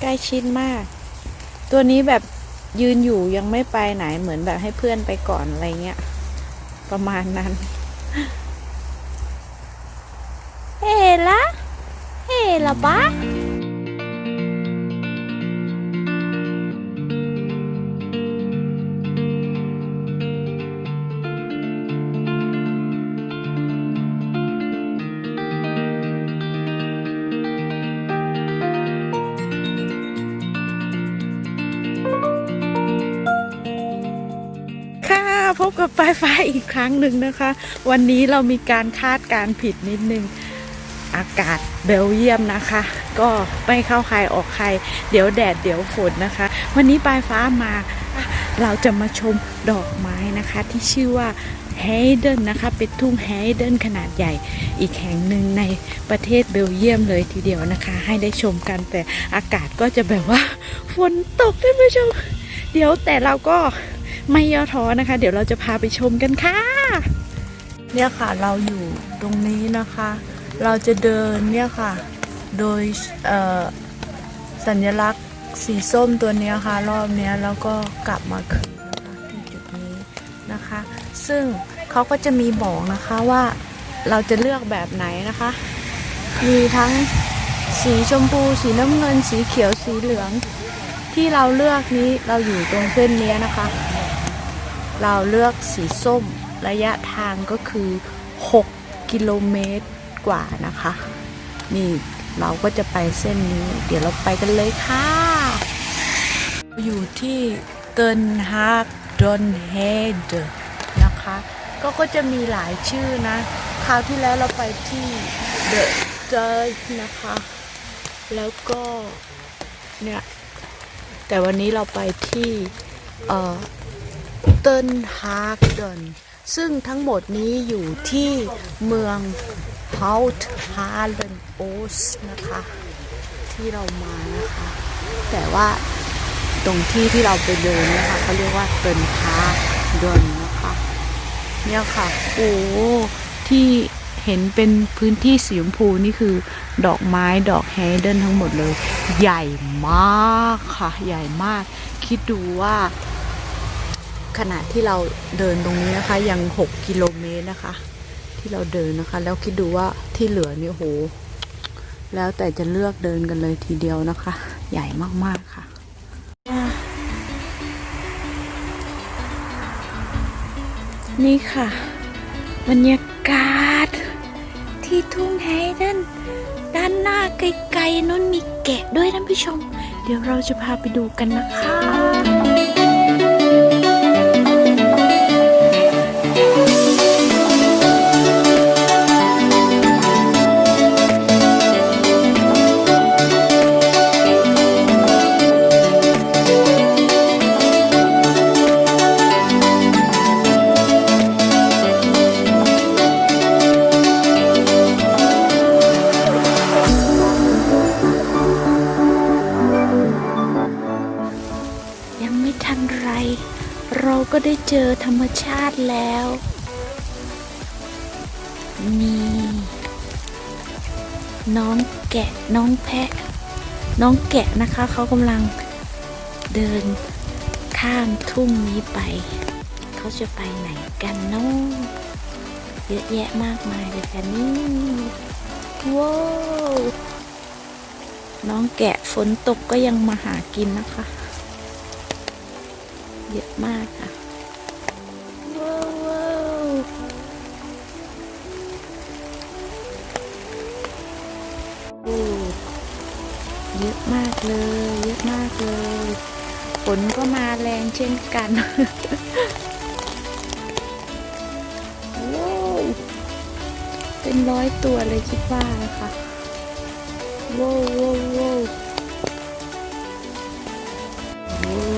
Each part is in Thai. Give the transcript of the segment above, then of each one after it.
ใกล้ชิดมาก ตัวนี้แบบยืนอยู่ยังไม่ไปไหนเหมือนแบบให้เพื่อนไปก่อนอะไรเงี้ย ประมาณนั้น เฮ้ละเฮ้ละบ้าค่ะ ปลายฟ้าอีกครั้งหนึ่งนะคะ วันนี้เรามีการคาดการผิดนิดนึง อากาศเบลเยียมนะคะ ก็ไม่เข้าใครออกใคร เดี๋ยวแดดเดี๋ยวฝนนะคะ วันนี้ปลายฟ้ามาเราจะมาชมดอกไม้นะคะที่ชื่อว่าเฮเดนนะคะเป็นทุ่งเฮเดนขนาดใหญ่อีกแห่งหนึ่งในประเทศเบลเยียมเลยทีเดียวนะคะ ให้ได้ชมกันแต่อากาศก็จะแบบว่า ฝนตกท่านผู้ชม เดี๋ยวแต่เราก็ ไม่ย่อท้อนะคะ เดี๋ยวเราจะพาไปชมกันค่ะ เนี่ยค่ะเราอยู่ตรงนี้นะคะ เราจะเดินเนี่ยค่ะ โดยสัญลักษณ์สีส้มตัวนี้ค่ะ รอบนี้แล้วก็กลับมาคืนนะคะที่จุดนี้นะคะ ซึ่งเขาก็จะมีบอกนะคะว่าเราจะเลือกแบบไหนนะคะ มีทั้งสีชมพู สีน้ำเงิน สีเขียว สีเหลือง ที่เราเลือกนี้เราอยู่ตรงเส้นนี้นะคะ เราเลือกสีส้มระยะทางก็คือ 6 กิโลเมตรกว่านะคะ นี่เราก็จะไปเส้นนี้ เดี๋ยวเราไปกันเลยค่ะ อยู่ที่เตินฮากดอนเฮดนะคะ ก็ก็จะมีหลายชื่อนะ คราวที่แล้วเราไปที่เดอะเจอนะคะ แล้วก็เนี่ย แต่วันนี้เราไปที่เอ่อ เตินฮากเดนซึ่งทั้งหมดนี้อยู่ที่เมืองเฮาท์ฮาเลนโอสนะคะ ที่เรามานะคะ แต่ว่าตรงที่ที่เราไปเดินนะคะเขาเรียกว่าเตินฮากเดนนะคะ เนี่ยค่ะ โอ้ที่เห็นเป็นพื้นที่สีชมพูนี่คือดอกไม้ดอกแฮเดนทั้งหมดเลย ใหญ่มากค่ะ ใหญ่มาก คิดดูว่า ขณะที่เราเดินตรงนี้นะคะ ยัง 6 กิโลเมตรนะคะ ที่เราเดินนะคะ แล้วคิดดูว่าที่เหลือนี่โห แล้วแต่จะเลือกเดินกันเลยทีเดียวนะคะ ใหญ่มากๆค่ะนี่ค่ะ บรรยากาศ ที่ทุ่งไฮเดนด้านหน้าไกลๆนู้นมีแกะด้วยท่านผู้ชม เดี๋ยวเราจะพาไปดูกันนะคะ แล้วนี่น้องแกะน้องแพะ น้องแกะนะคะ เขากำลังเดินข้ามทุ่งนี้ไป เขาจะไปไหนกันน้องเยอะแยะมากมายเลยค่ะนี่ว้าวน้องแกะฝนตกก็ยังมาหากินนะคะ เยอะมากค่ะ เลย เยอะมากเลย ฝนก็มาแรงเช่นกันว้าวเป็นร้อยตัวเลยคิดว่านะคะว้าวว้าวว้าวว้าว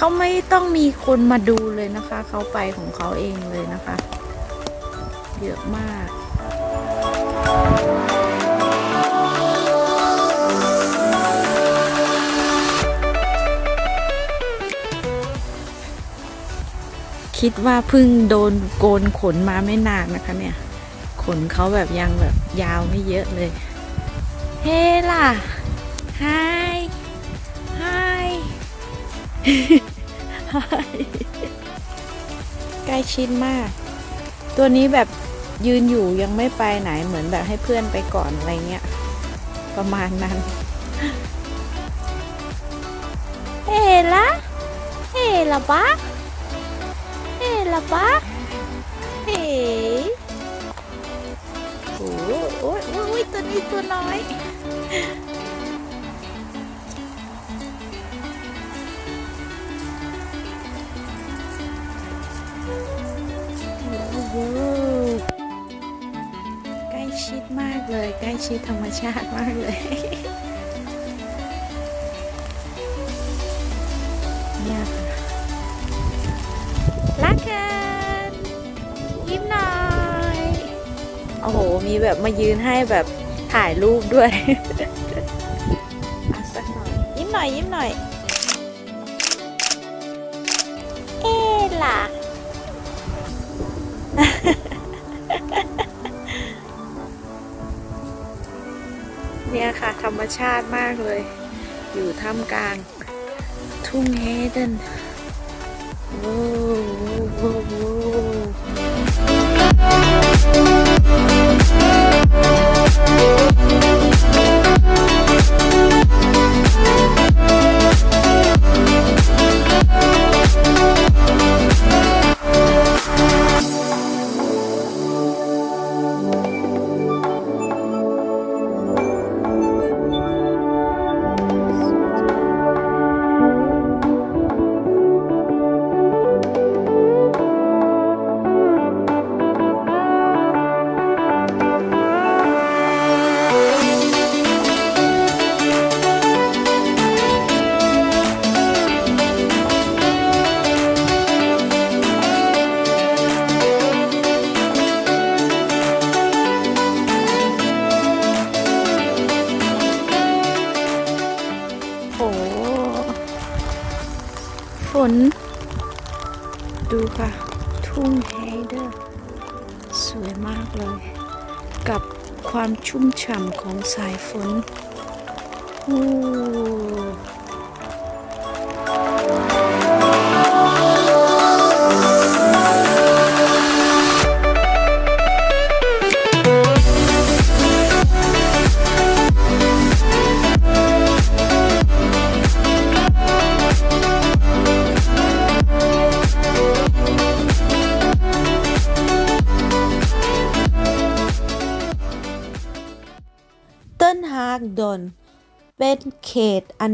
เขาไม่ต้องมีคนมาดูเลยนะคะ เขาไปของเขาเองเลยนะคะ เยอะมาก คิดว่าเพิ่งโดนโกนขนมาไม่นานนะคะเนี่ย ขนเขาแบบยังแบบยาวไม่เยอะเลย เฮ้ล่ะไฮไฮไฮ ใกล้ชิดมาก ตัวนี้แบบยืนอยู่ยังไม่ไปไหนเหมือนแบบให้เพื่อนไปก่อนอะไรเงี้ย ประมาณนั้นเฮ้ล่ะเฮ้ล่ะบ้าเฮ้ล่ะบ้าเฮ้โอ้โหโอ้ยโอ้ยตัวนี้ตัวน้อย ใกล้ชิดมากเลย ใกล้ชิดธรรมชาติมากเลยเนี่ยรักกันยิ้มหน่อย โอ้โห มีแบบมายืนให้แบบถ่ายรูปด้วยอะสักหน่อย ยิ้มหน่อย ยิ้มหน่อย เอ๊ล่ะ เนี่ยค่ะ ธรรมชาติมากเลย อยู่ท่ามกลาง ทุ่งเฮเดนโอ้โว้ น ดูค่ะ ทุ่งเฮเดอร์ สวยมากเลย กับความชุ่มฉ่ำของสายฝน โอ้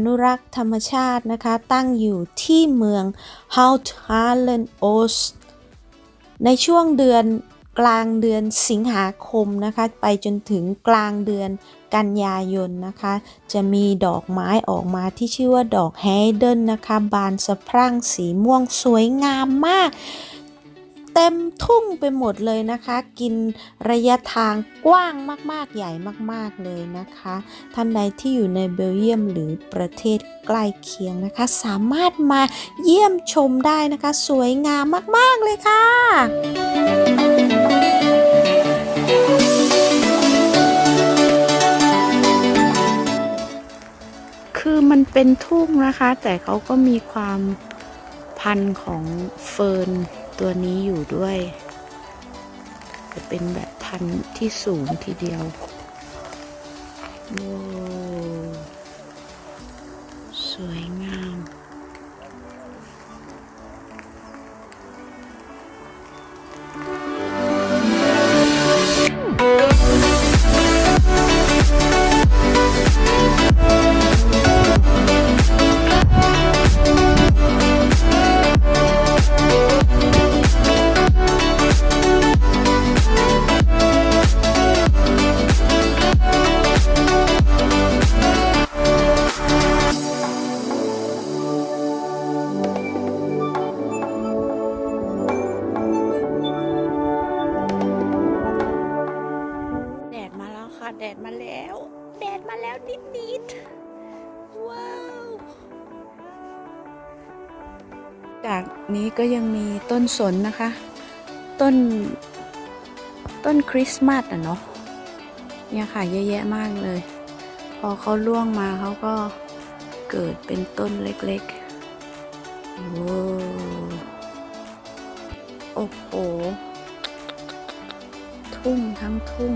นุรักษ์ธรรมชาตินะคะ ตั้งอยู่ที่เมืองฮาวทฮาเลนโอสในช่วงเดือนกลางเดือนสิงหาคมนะคะ ไปจนถึงกลางเดือนกันยายนนะคะ จะมีดอกไม้ออกมาที่ชื่อว่าดอกแฮเดนนะคะ บานสะพรั่งสีม่วงสวยงามมาก เต็มทุ่งไปหมดเลยนะคะ กินระยะทางกว้างมากๆใหญ่มากๆเลยนะคะ ท่านใดที่อยู่ในเบลเยียมหรือประเทศใกล้เคียงนะคะ สามารถมาเยี่ยมชมได้นะคะ สวยงามมากๆเลยค่ะคือมันเป็นทุ่งนะคะ แต่เขาก็มีความพันของเฟิร์น ตัวนี้อยู่ด้วย จะเป็นแบบพันธุ์ที่สูงทีเดียวโอ้สวยงาม่ะแดดมาแล้ว แดดมาแล้วนิดนิดว้าว จากนี้ก็ยังมีต้นสนนะคะ ต้น ต้นคริสต์มาสอะเนาะเนี่ยค่ะเยอะแยะมากเลย พอเขาล่วงมาเขาก็เกิดเป็นต้นเล็กๆ โอ้โอ้โห ทุ่งทั้งทุ่ง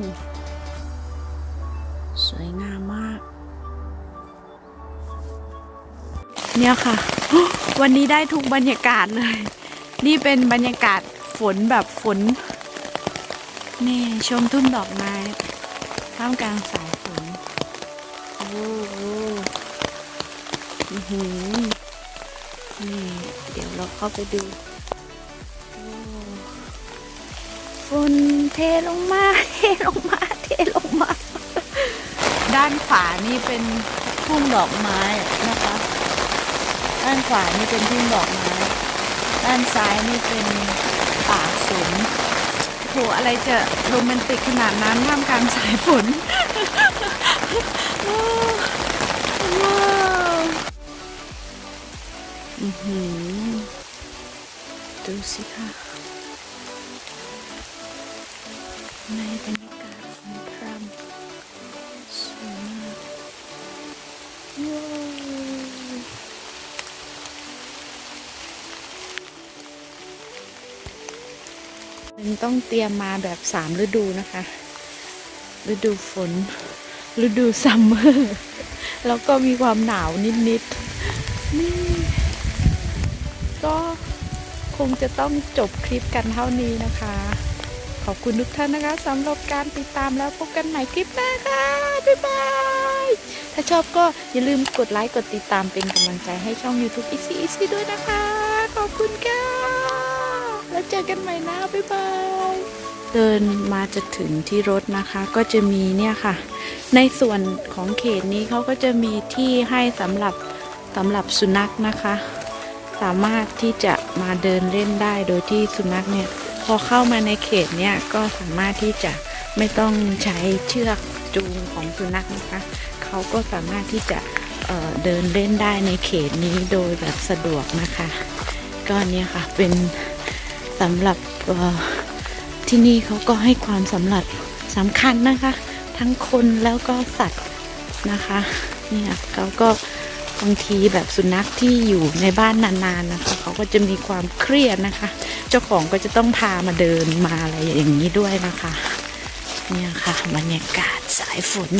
สวยงามมาก เนี่ยค่ะ วันนี้ได้ทุกบรรยากาศเลย นี่เป็นบรรยากาศฝนแบบฝน นี่ชมทุ่งดอกไม้ท่ามกลางสายฝนโอ้โหอื้อหือนี่เดี๋ยวเราเข้าไปดูฝนเทลงมา เทลงมา ด้านขวานี่เป็นทุ่งดอกไม้นะคะ ด้านขวานี่เป็นทุ่งดอกไม้ ด้านซ้ายนี่เป็นป่าสนโหอะไรจะโรแมนติกขนาดนั้นท่ามกลางสายฝนว้าวอือหือดูสิค่ะในบรร มันต้องเตรียมมาแบบสามฤดูนะคะ ฤดูฝน ฤดูซัมเมอร์ แล้วก็มีความหนาวนิดๆนี่ก็คงจะต้องจบคลิปกันเท่านี้นะคะ ขอบคุณทุกท่านนะคะสำหรับการติดตามแล้วพบกันใหม่คลิปหน้าค่ะ บ๊ายบาย ถ้าชอบก็อย่าลืมกดไลค์ กดติดตามเป็นกำลังใจให้ช่อง YouTube Easy Easy ด้วยนะคะ ขอบคุณค่ะ แล้วเจอกันใหม่นะ บ๊ายบาย เดินมาจะถึงที่รถนะคะ ก็จะมีเนี่ยค่ะ ในส่วนของเขตนี้เขาก็จะมีที่ให้สำหรับสำหรับสุนัขนะคะ สามารถที่จะมาเดินเล่นได้โดยที่สุนัขเนี่ย พอเข้ามาในเขตเนี่ยก็สามารถที่จะไม่ต้องใช้เชือกจูงของสุนัขนะคะเขาก็สามารถที่จะเเดินเล่นได้ในเขตนี้โดยแบบสะดวกนะคะ ก็เนี่ยค่ะเป็น สำหรับที่นี่เขาก็ให้ความสำหรับสำคัญนะคะ ทั้งคนแล้วก็สัตว์นะคะเนี่ยเขาก็บางทีแบบสุนัขที่อยู่ในบ้านนานๆนะคะเขาก็จะมีความเครียดนะคะ เจ้าของก็จะต้องพามาเดินมาอะไรอย่างนี้ด้วยนะคะ เนี่ยค่ะบรรยากาศสายฝน